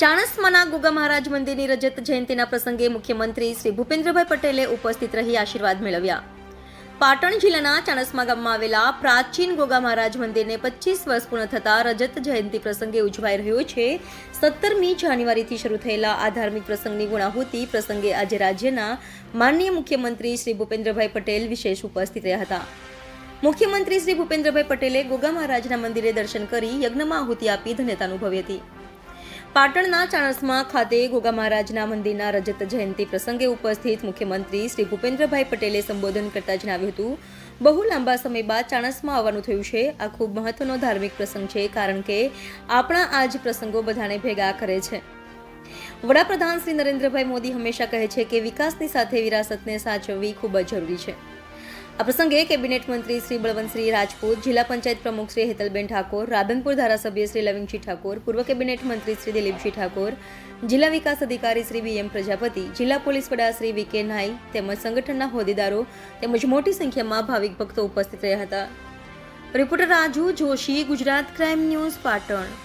ચાણસ્માના ગોગા મહારાજ મંદિરની રજત જયંતિના પ્રસંગે મુખ્યમંત્રી શ્રી ભૂપેન્દ્રભાઈ પટેલે ઉપસ્થિત રહી આશીર્વાદ મેળવ્યા. પાટણ જિલ્લાના ચાણસ્મા ગામમાં આવેલા પ્રાચીન ગોગા મહારાજ મંદિરને પચીસ વર્ષ પૂર્ણ થતાં રજત જયંતિ પ્રસંગે ઉજવાઈ રહ્યો છે. સત્તરમી જાન્યુઆરીથી શરૂ થયેલા આ ધાર્મિક પ્રસંગની ગુણાહુતિ પ્રસંગે આજે રાજ્યના માનનીય મુખ્યમંત્રી શ્રી ભૂપેન્દ્રભાઈ પટેલ વિશેષ ઉપસ્થિત રહ્યા હતા. મુખ્યમંત્રી શ્રી ભૂપેન્દ્રભાઈ પટેલે ગોગા મહારાજના મંદિરે દર્શન કરી યજ્ઞમાં આહુતિ આપી ધન્યતા અનુભવી હતી. પાટણના ચાણસમા ખાતે ગોગા મહારાજના મંદિરના રજત જયંતિ પ્રસંગે ઉપસ્થિત મુખ્યમંત્રી શ્રી ભૂપેન્દ્રભાઈ પટેલે સંબોધન કરતા જણાવ્યું હતું, બહુ લાંબા સમય બાદ ચાણસમાં આવવાનું થયું છે. આ ખૂબ મહત્વનો ધાર્મિક પ્રસંગ છે, કારણ કે આપણા આ જ પ્રસંગો બધાને ભેગા કરે છે. વડાપ્રધાન શ્રી નરેન્દ્રભાઈ મોદી હંમેશા કહે છે કે વિકાસની સાથે વિરાસતને સાચવવી ખૂબ જ જરૂરી છે. આ પ્રસંગે કેબિનેટ મંત્રી શ્રી બળવંતસિંહ રાજપૂત, જિલ્લા પંચાયત પ્રમુખ શ્રી હેતલબેન ઠાકોર, રાધનપુર ધારાસભ્ય શ્રી લવિંગસિંહ ઠાકોર, પૂર્વ કેબિનેટ મંત્રી શ્રી દિલીપસિંહ ઠાકોર, જિલ્લા વિકાસ અધિકારી શ્રી બી એમ પ્રજાપતિ, જિલ્લા પોલીસ વડા શ્રી વી કે નાઈ તેમજ સંગઠનના હોદ્દેદારો તેમજ મોટી સંખ્યામાં ભાવિક ભક્તો ઉપસ્થિત રહ્યા હતા. Reporter Raju Joshi, Gujarat crime news Patan.